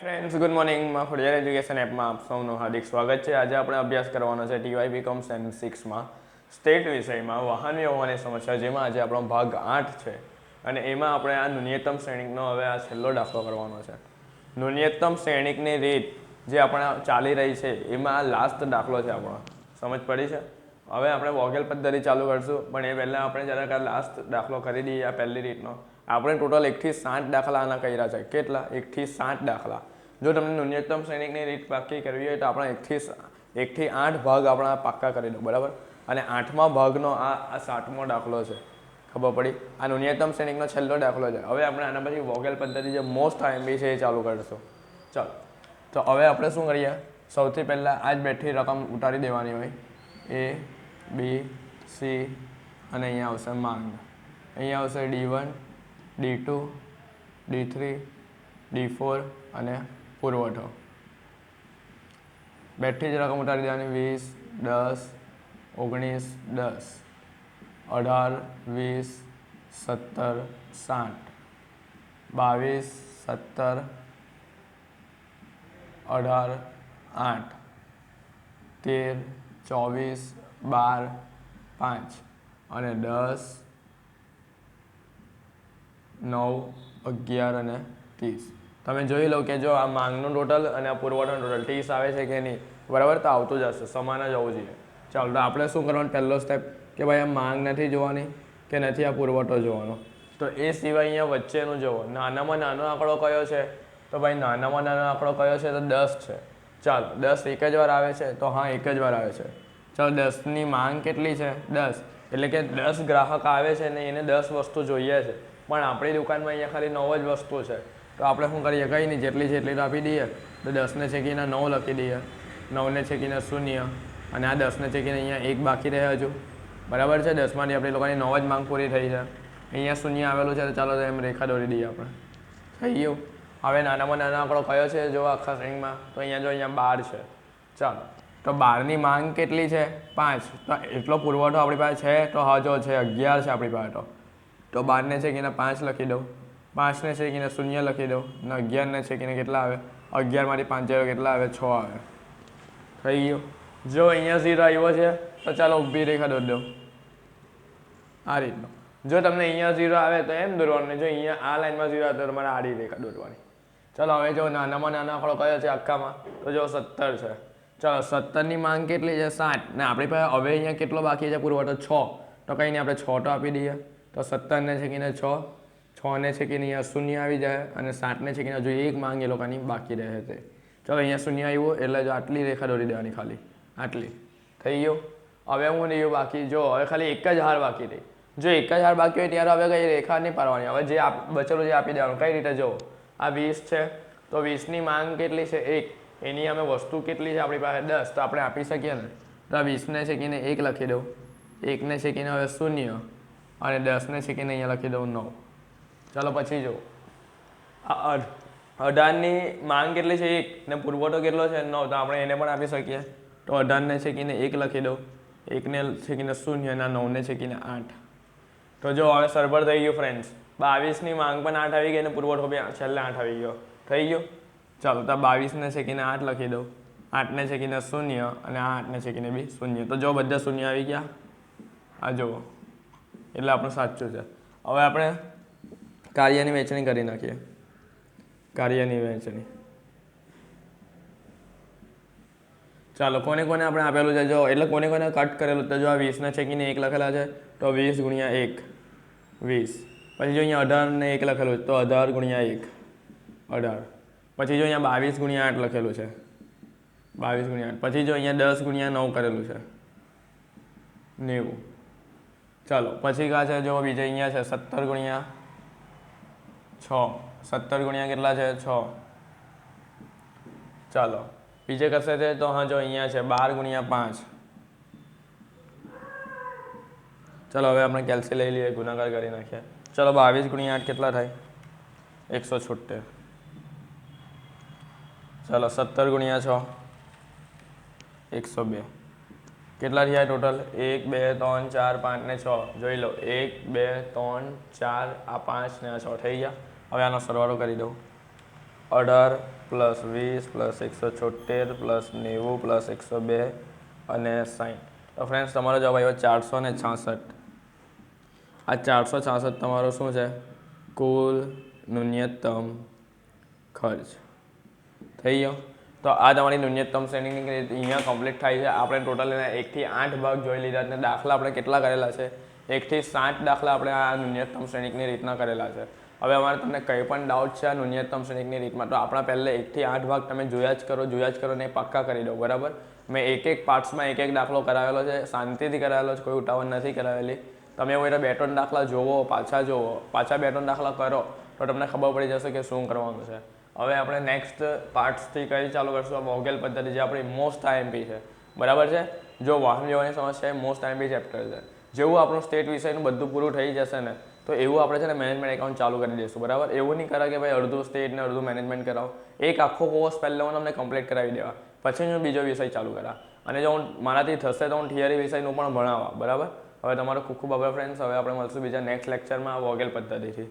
Friends good મોર્નિંગમાં Khodiyar education એપમાં આપ સૌનું હાર્દિક સ્વાગત છે. આજે આપણે અભ્યાસ કરવાનો છે ટીવાય બીકોમ સેમ સિક્સમાં સ્ટેટ વિષયમાં વાહન વ્યવહારની સમસ્યા, જેમાં આજે આપણો ભાગ આઠ છે. અને એમાં આપણે આ ન્યૂનતમ શ્રેણિકનો હવે આ છેલ્લો દાખલો કરવાનો છે. ન્યૂનતમ શ્રેણિકની રીત જે આપણે ચાલી રહી છે, એમાં આ લાસ્ટ દાખલો છે આપણો. સમજ પડી છે? હવે આપણે વોગેલ પદ્ધતિ ચાલુ કરશું, પણ એ પહેલાં આપણે જરાક આ લાસ્ટ દાખલો કરી દઈએ આ પહેલી રીતનો. આપણે ટોટલ એકથી સાત દાખલા આના કર્યા છે. કેટલા? એકથી સાત દાખલા. જો તમને ન્યૂનતમ શ્રેણિકની રીત પાક્કી કરવી હોય તો આપણે એકથી એકથી આઠ ભાગ આપણા પાક્કા કરી દો બરાબર? અને આઠમા ભાગનો આ આ સાતમો દાખલો છે, ખબર પડી? આ ન્યૂનતમ શ્રેણિકનો છેલ્લો દાખલો છે. હવે આપણે આના પછી વોગેલ પદ્ધતિ જે મોસ્ટ આઈએમબી છે એ ચાલુ કરીશું. ચાલો. તો હવે આપણે શું કરીએ? સૌથી પહેલાં આ જ બેઠી રકમ ઉતારી દેવાની હોય. એ, બી, સી અને અહીંયા આવશે માંગ. અહીંયા આવશે D one, D two, D three, D four અને પુરવઠો. બેઠી જ રકમ ઉતારી દેવાની, વીસ, દસ, ઓગણીસ, દસ. અઢાર, વીસ, સત્તર, સાઠ. બાવીસ, સત્તર, અઢાર, આઠ. તેર, ચોવીસ, બાર, પાંચ. અને દસ, નવ, અગિયાર અને ત્રીસ. તમે જોઈ લો કે જો આ માંગનું ટોટલ અને આ પુરવઠાનું ટોટલ, ટીસ આવે છે કે નહીં, બરાબર તો આવતું જ હશે, સમાન જ હોવું જોઈએ. ચાલો, તો આપણે શું કરવાનું? પહેલો સ્ટેપ કે ભાઈ આ માંગ નથી જોવાની કે નથી આ પુરવઠો જોવાનો? તો એ સિવાય અહીંયા વચ્ચેનું જોવો નાનામાં નાનો આંકડો કયો છે? તો ભાઈ નાનામાં નાનો આંકડો કયો છે? તો દસ છે. ચાલો, દસ એક જ વાર આવે છે, તો હા, એક જ વાર આવે છે. ચાલો, દસની માંગ કેટલી છે? દસ. એટલે કે દસ ગ્રાહક આવે છે ને એને દસ વસ્તુ જોઈએ છે. પણ આપણી દુકાનમાં અહીંયા ખાલી નવ જ વસ્તુ છે. તો આપણે શું કરીએ? કંઈ નહીં, જેટલી છે એટલી તો આપી દઈએ. તો દસને છેકીને નવ લખી દઈએ. નવને છેકીને શૂન્ય. અને આ દસને છેકીને અહીંયા એક બાકી રહે હજુ. બરાબર છે? દસમાંથી આપણી લોકોની નવ જ માંગ પૂરી થઈ છે. અહીંયા શૂન્ય આવેલું છે તો ચાલો એમ રેખા દોરી દઈએ આપણે. થઈ ગયું? હવે નાનામાં નાનો આંકડો કયો છે જો આખા સ્ટ્રિંગમાં? તો અહીંયા જો અહીંયા બાર છે. ચાલો. તો બારની માંગ કેટલી છે? પાંચ. તો એટલો પુરવઠો આપણી પાસે છે તો હા જો છે અગિયાર છે આપણી પાસે તો. તો બારને છેકીને પાંચ લખી દઉં. પાંચને છેકીને શૂન્ય લખી દઉં. ને અગિયારને છેકીને કેટલા આવે? અગિયારમાંથી પાંચ જાય કેટલા આવે? છ આવે. થઈ ગયું. જો અહીંયા ઝીરો આવ્યો છે, તો ચાલો ઊભી રેખા દોરી દઉં. આ રીતનો. જો તમને અહીંયા ઝીરો આવે, તો એમ દોરવાનું જો અહીંયા આ લાઈનમાં ઝીરો આવે, તો તમારે આડી રેખા દોરવાની. ચાલો, હવે જો નાનામાં નાના આંકડો કયો છે આખામાં, તો જો સત્તર છે. ચાલો, સત્તરની માંગ કેટલી છે? સાત ને આપણી પાસે હવે અહીંયા કેટલો બાકી છે? પુરવઠો છ. તો કંઈ નહીં, આપણે છ તો આપી દઈએ. તો સત્તરને છેકીને છ? છને કે અહીંયા શૂન્ય આવી જાય અને સાતને છેકીને હજુ એક માંગ એ લોકોની બાકી રહે છે. ચલો, અહીંયા શૂન્ય આવ્યું, એટલે જો આટલી રેખા દોરી દેવાની ખાલી. આટલી. થઈ ગયું? હવે હું રહ્યું બાકી. જો, હવે ખાલી એક જ હાર બાકી રહી. જો એક જ હાર બાકી હોય ત્યારે હવે કઈ રેખા નહીં પાડવાની. હવે જે બચેલું જે આપી દેવાનું, કઈ રીતે? જો, આ વીસ છે. તો વીસની માંગ કેટલી છે? એક. એની અમે વસ્તુ કેટલી છે આપણી પાસે? દસ. તો આપણે આપી શકીએ ને? તો આ વીસને છેકીને એક લખી દઉં. એકને છેકીને હવે શૂન્ય. અને દસને છેકીને અહીંયા લખી દઉં નવ. ચાલો પછી જો અઢારની માંગ કેટલી છે એક ને પુરવઠો કેટલો છે? નવ, તો આપણે એને પણ આપી શકીએ. તો અઢારને છેકીને એક લખી દઉં. એકને છેકીને શૂન્ય અને નવને છેકીને આઠ. તો જો હવે સરભર થઈ ગયું ફ્રેન્ડ્સ બાવીસની માંગ પણ આઠ આવી ગઈ અને પુરવઠો બી છેલ્લે આઠ આવી ગયો. થઈ ગયો? ચાલો, તો બાવીસને છેકીને આઠ લખી દઉં. આઠને છેકીને શૂન્ય અને આ આઠને છેકીને બી શૂન્ય. તો જો બધા શૂન્ય આવી ગયા? આ જુઓ. એટલે આપણું સાચું છે. હવે આપણે કાર્યની વહેંચણી કરી નાખીએ. કાર્યની વહેંચણી. ચાલો, કોને કોને આપણે આપેલું છે? જો, એટલે કોને કોને કટ કરેલું? તો જો આ વીસના છેકીને એક લખેલા છે, તો વીસ ગુણ્યા એક. વીસ. પછી જો અહીંયા અઢારને એક લખેલું છે, તો અઢાર ગુણ્યા એક. અઢાર. પછી જો અહીંયા બાવીસ ગુણ્યા આઠ લખેલું છે. બાવીસ ગુણ્યા આઠ. પછી જો અહીંયા દસ ગુણ્યા નવ કરેલું છે. નેવું. ચાલો, પછી કા છે? જો બીજે અહીંયા છે, સત્તર ગુણ્યા છ. સત્તર ગુણ્યા કેટલા છે? છ. ચાલો. બીજે કશે છે? તો હા, જો અહીંયા છે. બાર ગુણ્યા પાંચ. ચલો, હવે આપણે કેલ્સી લઈ લઈએ, ગુણાકાર કરી નાખીએ. ચલો, બાવીસ ગુણ્યા આઠ કેટલા થાય? એકસો છોતેર ચલો, સત્તર ગુણ્યા છ. એકસો બે. કેટલા થયા ટોટલ? એક, બે, ત્રણ, ચાર, પાંચ ને છ. જોઈ લો. એક, બે, ત્રણ, ચાર, આ પાંચ ને આ છ. થઈ ગયા? હવે આનો સરવાળો કરી દઉં. અઢાર પ્લસ વીસ પ્લસ એકસો છોતેર પ્લસ નેવું પ્લસ એકસો બે અને સાઠ તો ફ્રેન્ડ્સ તમારો જવાબ આવ્યો ચારસો ને છાસઠ. આ ચારસો છાસઠ તમારો શું છે? કુલ ન્યૂનતમ ખર્ચ. થઈ ગયો? તો આ તમારી ન્યૂનતમ શ્રેણીની અહીંયા કમ્પ્લીટ થાય છે. આપણે ટોટલ એના એકથી આઠ ભાગ જોઈ લીધા અને દાખલા આપણે કેટલા કરેલા છે? એકથી સાત દાખલા આપણે આ ન્યૂનતમ શ્રેણીકની રીતના કરેલા છે. હવે અમારે તમને કંઈ પણ ડાઉટ છે આ ન્યૂનતમ શ્રેણીકની રીતમાં, તો આપણા પહેલે એકથી આઠ ભાગ તમે જોયા જ કરો, જોયા જ કરો ને પક્કા કરી દો, બરાબર? મેં એક એક પાર્ટ્સમાં એક એક દાખલો કરાવેલો છે, શાંતિથી કરાવેલો છે, કોઈ ઉતાવળ નથી કરાવેલી. તમે એવું એટલે બે ત્રણ દાખલા જોવો, પાછા જોવો, પાછા બે ત્રણ દાખલા કરો, તો તમને ખબર પડી જશે કે શું કરવાનું છે. હવે આપણે નેક્સ્ટ પાર્ટ્સથી કઈ ચાલુ કરશું? આ મોગેલ પદ્ધતિ જે આપણી મોસ્ટ આઈએમપી છે. બરાબર છે? જો વાહન વ્યવહારની સમસ્યા એ મોસ્ટ આઈએમપી ચેપ્ટર છે. જેવું આપણું સ્ટેટ વિષયનું બધું પૂરું થઈ જશે ને તો એવું આપણે છે ને મેનેજમેન્ટ એકાઉન્ટ ચાલુ કરી દઈશું બરાબર? એવું નહીં કરે કે ભાઈ અડધું સ્ટેટ ને અડધું મેનેજમેન્ટ કરાવો. એક આખો કોર્સ પહેલાં હું તમને કમ્પ્લીટ કરાવી દેવા. પછી હું બીજો વિષય ચાલુ કરા. અને જો હું મારાથી થશે તો હું થિયરી વિષયનું પણ ભણાવવા બરાબર? હવે તમારો ખૂબ ખૂબ આભાર ફ્રેન્ડ્સ હવે આપણે મળશું બીજા નેક્સ્ટ લેક્ચરમાં વોગેલ પદ્ધતિથી.